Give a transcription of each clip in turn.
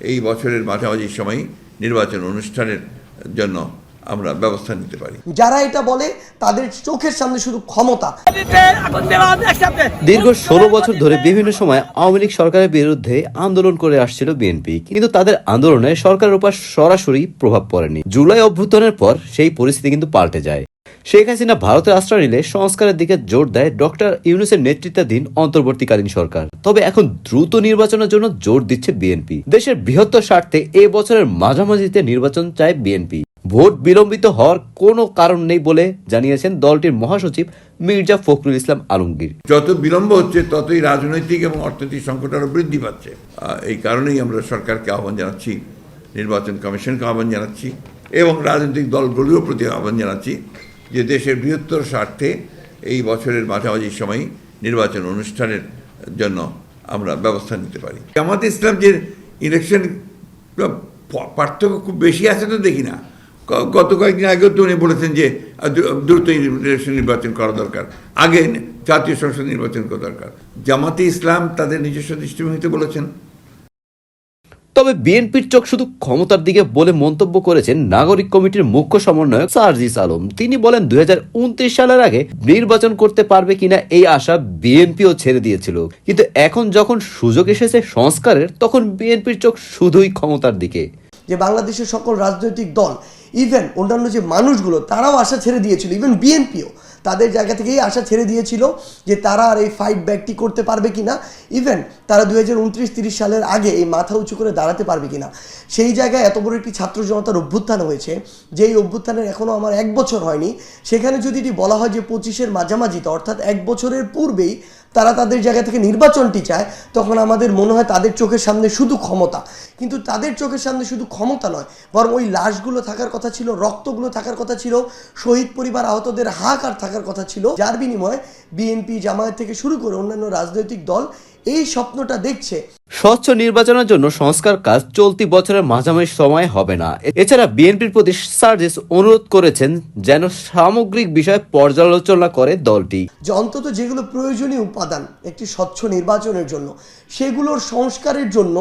এই বছরের মাঝামাঝি সময় নির্বাচন অনুষ্ঠানের জন্য আমরা ব্যবস্থা নিতে পারি। যারা এটা বলে তাদের চোখের সামনে শুধু ক্ষমতা। দীর্ঘ ষোলো বছর ধরে বিভিন্ন সময় আওয়ামী লীগ সরকারের বিরুদ্ধে আন্দোলন করে আসছিল বিএনপি কিন্তু তাদের আন্দোলনে সরকারের উপর সরাসরি প্রভাব পড়েনি। জুলাই অভ্যুত্থানের পর সেই পরিস্থিতি কিন্তু পাল্টে যায়। শেখ হাসিনা ভারতের আশ্রয় নিলে সংস্কারের দিকে জোর দেয় ডক্টর ইউনুসের নেতৃত্বাধীন অন্তর্বর্তীকালীন সরকার। তবে এখন দ্রুত নির্বাচনের জন্য জোর দিচ্ছে বিএনপি। দেশের বৃহত্তর স্বার্থে এ বছরের মাঝামাঝিতে নির্বাচন চায় বিএনপি। ভোট বিলম্বিত হওয়ার কোনো কারণ নেই বলে জানিয়েছেন দলটির মহাসচিব মির্জা ফখরুল ইসলাম আলমগীর। যত বিলম্ব হচ্ছে, ততই রাজনৈতিক এবং অর্থনৈতিক সংকট আরও বৃদ্ধি পাচ্ছে। এই কারণেই আমরা সরকারকে আহ্বান জানাচ্ছি, নির্বাচন কমিশনকে আহ্বান জানাচ্ছি এবং রাজনৈতিক দলগুলির প্রতি আহ্বান জানাচ্ছি যে দেশের বৃহত্তর স্বার্থে এই বছরের মাঝামাঝি সময় নির্বাচন অনুষ্ঠানের জন্য আমরা ব্যবস্থা নিতে পারি। জামাত ইসলাম যে ইলেকশন, পার্থক্য খুব বেশি আছে তো দেখি না। গত কয়েকদিন আগেও তো উনি বলেছেন যে দ্রুত নির্বাচন করা দরকার। আগে জাতীয় সংসদ নির্বাচন করা দরকার। জামাতে ইসলাম তাদের নিজস্ব দৃষ্টিভঙ্গিতে বলেছেন। তবে বিএনপির চোখ শুধু ক্ষমতার দিকে বলে মন্তব্য করেছেন নাগরিক কমিটির মুখ্য সমন্বয়ক সার্জিস আলম। তিনি বলেন, দুই হাজার উনত্রিশ সালের আগে নির্বাচন করতে পারবে কিনা এই আশা বিএনপিও ছেড়ে দিয়েছিল। কিন্তু এখন যখন সুযোগ এসেছে সংস্কারের, তখন বিএনপির চোখ শুধুই ক্ষমতার দিকে। যে বাংলাদেশের সকল রাজনৈতিক দল ইভেন অন্যান্য যে মানুষগুলো, তারাও আশা ছেড়ে দিয়েছিল ইভেন বিএনপিও তাদের জায়গা থেকেই আশা ছেড়ে দিয়েছিল যে তারা আর এই ফাইট ব্যাকটি করতে পারবে কিনা ইভেন তারা দু হাজার উনত্রিশ তিরিশ সালের আগে এই মাথা উঁচু করে দাঁড়াতে পারবে কি না সেই জায়গায় এত বড় একটি ছাত্র জনতার অভ্যুত্থান হয়েছে যে এই অভ্যুত্থানের এখনও আমার এক বছর হয়নি, সেখানে যদি এটি বলা হয় যে পঁচিশের মাঝামাঝিতে, অর্থাৎ এক বছরের পূর্বেই তারা তাদের জায়গা থেকে নির্বাচনটি চায়, তখন আমাদের মনে হয় তাদের চোখের সামনে শুধু ক্ষমতা। কিন্তু তাদের চোখের সামনে শুধু ক্ষমতা নয়, বরং ওই লাশগুলো থাকার কথা ছিল, রক্তগুলো থাকার কথা ছিল, শহীদ পরিবার আহতদের হাহাকার থাকার কথা ছিল, যার বিনিময়ে বিএনপি জামায়াত থেকে শুরু করে অন্যান্য রাজনৈতিক দল এই স্বপ্নটা দেখছে। স্বচ্ছ নির্বাচনের জন্য সংস্কার কাজ চলতি বছরের মাঝামাঝি সময় হবে না। এছাড়া বিএনপির প্রতি সার্জিস অনুরোধ করেছেন যেন সামগ্রিক বিষয় পর্যালোচনা করে দলটি। যে অন্তত যেগুলো প্রয়োজনীয় উপাদান একটি স্বচ্ছ নির্বাচনের জন্য সেগুলোর সংস্কারের জন্য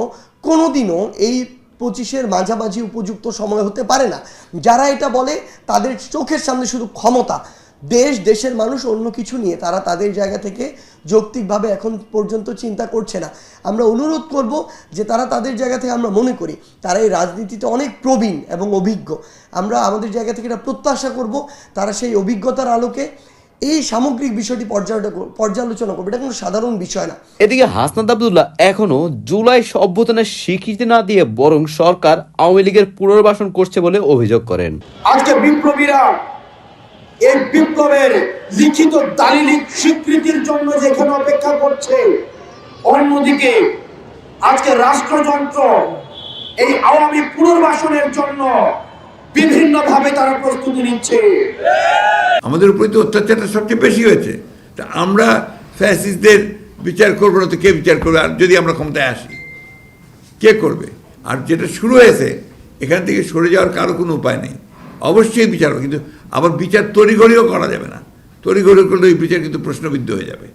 কোনোদিনও এই পঁচিশের মাঝামাঝি উপযুক্ত সময় হতে পারে না। যারা এটা বলে তাদের চোখের সামনে শুধু ক্ষমতা। দেশ দেশের মানুষ অন্য কিছু নিয়ে তারা তাদের জায়গা থেকে যৌক্তিকভাবে এখন পর্যন্ত চিন্তা করছে না। আমরা অনুরোধ করব যে তারা তাদের জায়গা থেকে আমরা মনে করি তারা এই রাজনীতিতে অনেক প্রবীণ এবং অভিজ্ঞ। আমরা আমাদের জায়গা থেকে এটা প্রত্যাশা করব তারা সেই অভিজ্ঞতার আলোকে এই সামগ্রিক বিষয়টি পর্যালোচনা পর্যালোচনা করবে। এটা কোনো সাধারণ বিষয় না। এদিকে হাসনাত আবদুল্লাহ এখনও জুলাই অভ্যুত্থানের স্বীকৃতি না দিয়ে বরং সরকার আওয়ামী লীগের পুনর্বাসন করছে বলে অভিযোগ করেন। আজকে বিপ্লবীরা এই বিপ্লবের লিখিত দালিলিক স্বীকৃতির জন্য যেখানে অপেক্ষা করছে, অন্যদিকে আজকে রাষ্ট্রযন্ত্র এই আওয়ামী পুনর্বাসনের জন্য বিভিন্নভাবে তারা প্রস্তুতি নিচ্ছে। আমাদের উপরে তো অত্যাচারটা সবচেয়ে বেশি হয়েছে। তা আমরা ফ্যাসিস্টদের বিচার করব না তো কে বিচার করবে? আর যদি আমরা ক্ষমতায় আসি, কে করবে? আর যেটা শুরু হয়েছে, এখান থেকে সরে যাওয়ার কারও কোনো উপায় নেই। অবশ্যই বিচার হবে, কিন্তু আবার বিচার তড়িঘড়িও করা যাবে না। তড়িঘড়ি করলে ওই বিচার কিন্তু প্রশ্নবিদ্ধ হয়ে যাবে।